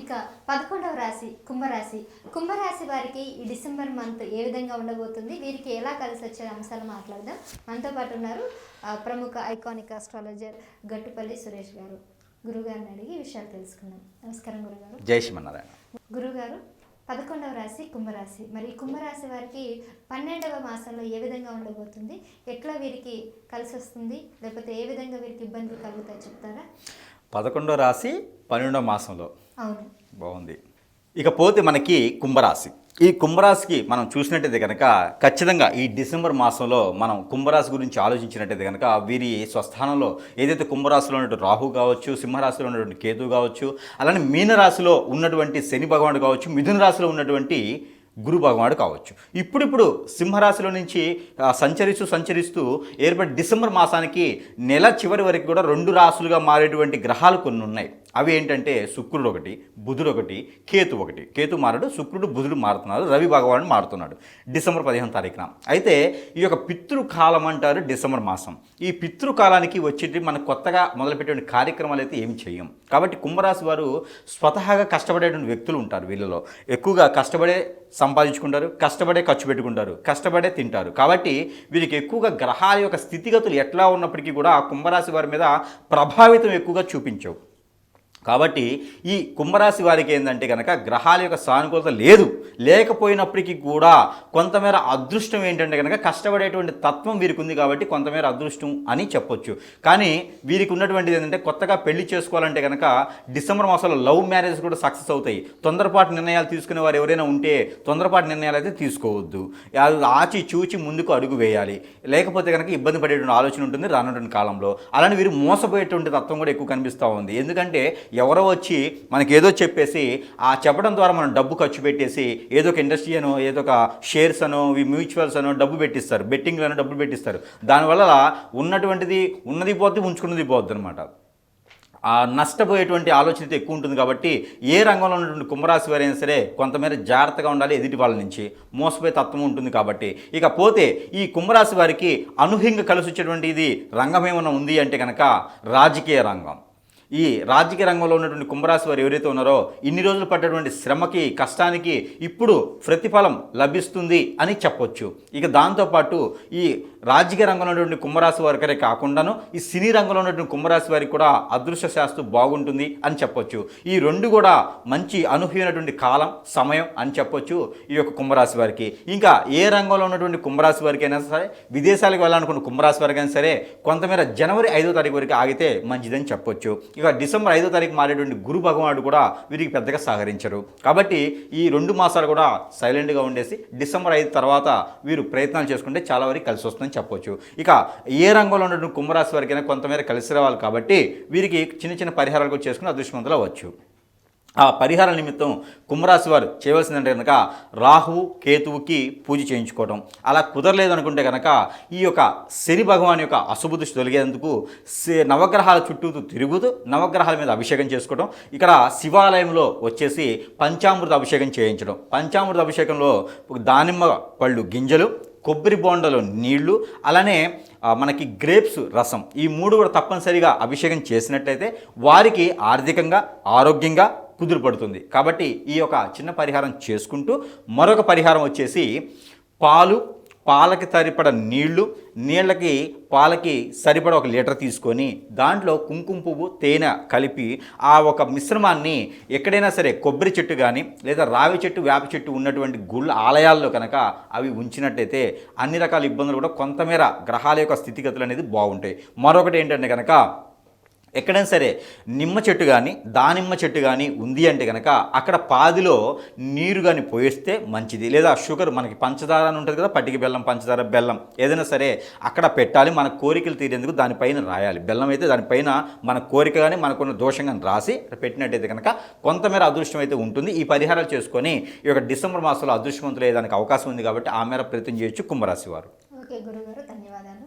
ఇక పదకొండవ రాశి కుంభరాశి. కుంభరాశి వారికి ఈ డిసెంబర్ మంత్ ఏ విధంగా ఉండబోతుంది? వీరికి ఎలా కలిసి వచ్చే అంశాలు మాట్లాడదాం. మనతో పాటు ఉన్నారు ప్రముఖ ఐకానిక్ ఆస్ట్రాలజర్ గట్టుపల్లి సురేష్ గారు. గురుగారిని అడిగి విషయాలు తెలుసుకుందాం. నమస్కారం గురుగారు. జై శ్రీమన్నారాయణ. గురుగారు పదకొండవ రాశి కుంభరాశి. మరి కుంభరాశి వారికి పన్నెండవ మాసంలో ఏ విధంగా ఉండబోతుంది? ఎట్లా వీరికి కలిసి వస్తుంది? లేకపోతే ఏ విధంగా వీరికి ఇబ్బందులు కలుగుతాయి చెప్తారా? పదకొండో రాశి పన్నెండో మాసంలో. బాగుంది. ఇకపోతే మనకి కుంభరాశి. ఈ కుంభరాశికి మనం చూసినట్టయితే కనుక ఖచ్చితంగా ఈ డిసెంబర్ మాసంలో మనం కుంభరాశి గురించి ఆలోచించినట్టయితే కనుక వీరి స్వస్థానంలో ఏదైతే కుంభరాశిలో ఉన్నటువంటి రాహు కావచ్చు సింహరాశిలో ఉన్నటువంటి కేతు కావచ్చు అలానే మీనరాశిలో ఉన్నటువంటి శని భగవానుడు కావచ్చు మిథున రాశిలో ఉన్నటువంటి గురు భగవానుడు కావచ్చు. ఇప్పుడిప్పుడు సింహరాశిలో నుంచి సంచరిస్తూ సంచరిస్తూ ఏర్పడి డిసెంబర్ మాసానికి నెల చివరి వరకు కూడా రెండు రాశులుగా మారేటువంటి గ్రహాలు కొన్ని ఉన్నాయి అవి ఏంటంటే శుక్రుడు ఒకటి బుధుడు ఒకటి కేతు ఒకటి. కేతు మారడు శుక్రుడు బుధుడు మారుతున్నారు రవి భగవానుడు మారుతున్నాడు డిసెంబర్ పదిహేను తారీఖున. అయితే ఈ యొక్క పితృకాలం అంటారు డిసెంబర్ మాసం. ఈ పితృకాలానికి వచ్చేటి మనం కొత్తగా మొదలుపెట్టే కార్యక్రమాలు అయితే ఏమి చేయం కాబట్టి కుంభరాశి వారు స్వతహాగా కష్టపడేటువంటి వ్యక్తులు ఉంటారు వీళ్ళలో. ఎక్కువగా కష్టపడే సంపాదించుకుంటారు కష్టపడే ఖర్చు పెట్టుకుంటారు కష్టపడే తింటారు. కాబట్టి వీరికి ఎక్కువగా గ్రహాల యొక్క స్థితిగతులు ఎట్లా ఉన్నప్పటికీ కూడా ఆ కుంభరాశి వారి మీద ప్రభావితం ఎక్కువగా చూపించవు. కాబట్టి ఈ కుంభరాశి వారికి ఏంటంటే కనుక గ్రహాల యొక్క సానుకూలత లేదు. లేకపోయినప్పటికీ కూడా కొంతమేర అదృష్టం ఏంటంటే కనుక కష్టపడేటువంటి తత్వం వీరికి ఉంది కాబట్టి కొంతమేర అదృష్టం అని చెప్పొచ్చు. కానీ వీరికి ఉన్నటువంటిది ఏంటంటే కొత్తగా పెళ్ళి చేసుకోవాలంటే కనుక డిసెంబర్ మాసంలో లవ్ మ్యారేజ్ కూడా సక్సెస్ అవుతాయి. తొందరపాటు నిర్ణయాలు తీసుకునే వారు ఎవరైనా ఉంటే తొందరపాటు నిర్ణయాలు అయితే తీసుకోవద్దు. అది ఆచి చూచి ముందుకు అడుగు వేయాలి. లేకపోతే కనుక ఇబ్బంది పడేటువంటి ఆలోచన ఉంటుంది రానున్నటువంటి కాలంలో. అలానే వీరు మోసపోయేటువంటి తత్వం కూడా ఎక్కువ కనిపిస్తూ ఉంది. ఎందుకంటే ఎవరో వచ్చి మనకి ఏదో చెప్పేసి ఆ చెప్పడం ద్వారా మనం డబ్బు ఖర్చు పెట్టేసి ఏదో ఒక ఇండస్ట్రీ అనో ఏదో ఒక షేర్స్ అనో ఈ మ్యూచువల్స్ అనో డబ్బు పెట్టిస్తారు. బెట్టింగ్లను డబ్బులు పెట్టిస్తారు. దానివల్ల ఉన్నటువంటిది ఉన్నది పోతే ఉంచుకున్నది పోద్ది అనమాట ఆ నష్టపోయేటువంటి ఆలోచన ఎక్కువ ఉంటుంది కాబట్టి ఏ రంగంలో ఉన్నటువంటి కుంభరాశి వారైనా సరే కొంతమేర జాగ్రత్తగా ఉండాలి ఎదుటి వాళ్ళ నుంచి. మోసపోయే తత్వం ఉంటుంది కాబట్టి. ఇక పోతే ఈ కుంభరాశి వారికి అనూహ్యంగా కలిసి వచ్చేటువంటి ఇది రంగం ఏమైనా ఉంది అంటే కనుక రాజకీయ రంగం. ఈ రాజకీయ రంగంలో ఉన్నటువంటి కుంభరాశి వారు ఎవరైతే ఉన్నారో ఇన్ని రోజులు పడ్డటువంటి శ్రమకి కష్టానికి ఇప్పుడు ప్రతిఫలం లభిస్తుంది అని చెప్పొచ్చు. ఇక దాంతోపాటు ఈ రాజకీయ రంగంలో ఉన్నటువంటి కుంభరాశి వారికరే కాకుండాను ఈ సినీ రంగంలో ఉన్నటువంటి కుంభరాశి వారికి కూడా అదృశ్య శాస్త్రం బాగుంటుంది అని చెప్పొచ్చు. ఈ రెండు కూడా మంచి అనూహ్యమైనటువంటి కాలం సమయం అని చెప్పొచ్చు ఈ యొక్క కుంభరాశి వారికి. ఇంకా ఏ రంగంలో ఉన్నటువంటి కుంభరాశి వారికి అయినా సరే విదేశాలకు వెళ్ళాలనుకున్న కుంభరాశి వారికి అయినా సరే కొంతమేర జనవరి ఐదో తారీఖు వరకు ఆగితే మంచిదని చెప్పొచ్చు. ఇక డిసెంబర్ ఐదో తారీఖు మారేటువంటి గురు భగవానుడు కూడా వీరికి పెద్దగా సహకరించరు. కాబట్టి ఈ రెండు మాసాలు కూడా సైలెంట్గా ఉండేసి డిసెంబర్ ఐదు తర్వాత వీరు ప్రయత్నాలు చేసుకుంటే చాలా వరకు కలిసి వస్తుంది వస్తుందని చెప్పొచ్చు. ఇక ఏ రంగంలో ఉండడం కుంభరాశి వారికైనా కొంతమేర కలిసి రావాలి కాబట్టి వీరికి చిన్న చిన్న పరిహారాలు కూడా చేసుకుని అదృష్టవంతులు అవ్వచ్చు. ఆ పరిహార నిమిత్తం కుంభరాశి వారు చేయవలసిందంటే కనుక రాహువు కేతువుకి పూజ చేయించుకోవడం అలా కుదరలేదు అనుకుంటే కనుక ఈ యొక్క శని భగవాన్ యొక్క అశుభ దృష్టి తొలగేందుకు నవగ్రహాల చుట్టూ తిరుగుతూ నవగ్రహాల మీద అభిషేకం చేసుకోవడం ఇక్కడ శివాలయంలో వచ్చేసి పంచామృత అభిషేకం చేయించడం పంచామృత అభిషేకంలో దానిమ్మ పళ్ళు గింజలు కొబ్బరి బోండలో నీళ్ళు అలానే మనకి గ్రేప్స్ రసం. ఈ మూడు కూడా తప్పనిసరిగా అభిషేకం చేసినట్లయితే వారికి ఆర్థికంగా ఆరోగ్యంగా కుదురుపడుతుంది. కాబట్టి ఈ యొక్క చిన్న పరిహారం చేసుకుంటూ మరొక పరిహారం వచ్చేసి పాలు పాలకి సరిపడ నీళ్ళు నీళ్ళకి పాలకి సరిపడ ఒక లీటర్ తీసుకొని దాంట్లో కుంకుమ పువ్వు తేనె కలిపి ఆ ఒక మిశ్రమాన్ని ఎక్కడైనా సరే కొబ్బరి చెట్టు కానీ లేదా రావి చెట్టు వేప చెట్టు ఉన్నటువంటి గుళ్ళ ఆలయాల్లో కనుక అవి ఉంచినట్టయితే అన్ని రకాల ఇబ్బందులు కూడా కొంతమేర గ్రహాల యొక్క స్థితిగతులు అనేది బాగుంటాయి. మరొకటి ఏంటంటే కనుక ఎక్కడైనా సరే నిమ్మ చెట్టు కానీ దానిమ్మ చెట్టు కానీ ఉంది అంటే కనుక అక్కడ పాదిలో నీరు కానీ పోయిస్తే మంచిది. లేదా షుగర్ మనకి పంచదార అని ఉంటుంది కదా పట్టిక బెల్లం పంచదార బెల్లం. ఏదైనా సరే అక్కడ పెట్టాలి మన కోరికలు తీరేందుకు దానిపైన రాయాలి. బెల్లం అయితే దానిపైన మన కోరిక కానీ మనకున్న దోషం కానీ రాసి పెట్టినట్టయితే కనుక కొంతమేర అదృష్టం అయితే ఉంటుంది. ఈ పరిహారాలు చేసుకొని ఈ యొక్క డిసెంబర్ మాసంలో అదృష్టవంతులు అయ్యేదానికి అవకాశం ఉంది కాబట్టి ఆ మేర ప్రయత్నం చేయొచ్చు కుంభరాశి వారు. ఓకే గురుగారు ధన్యవాదాలు.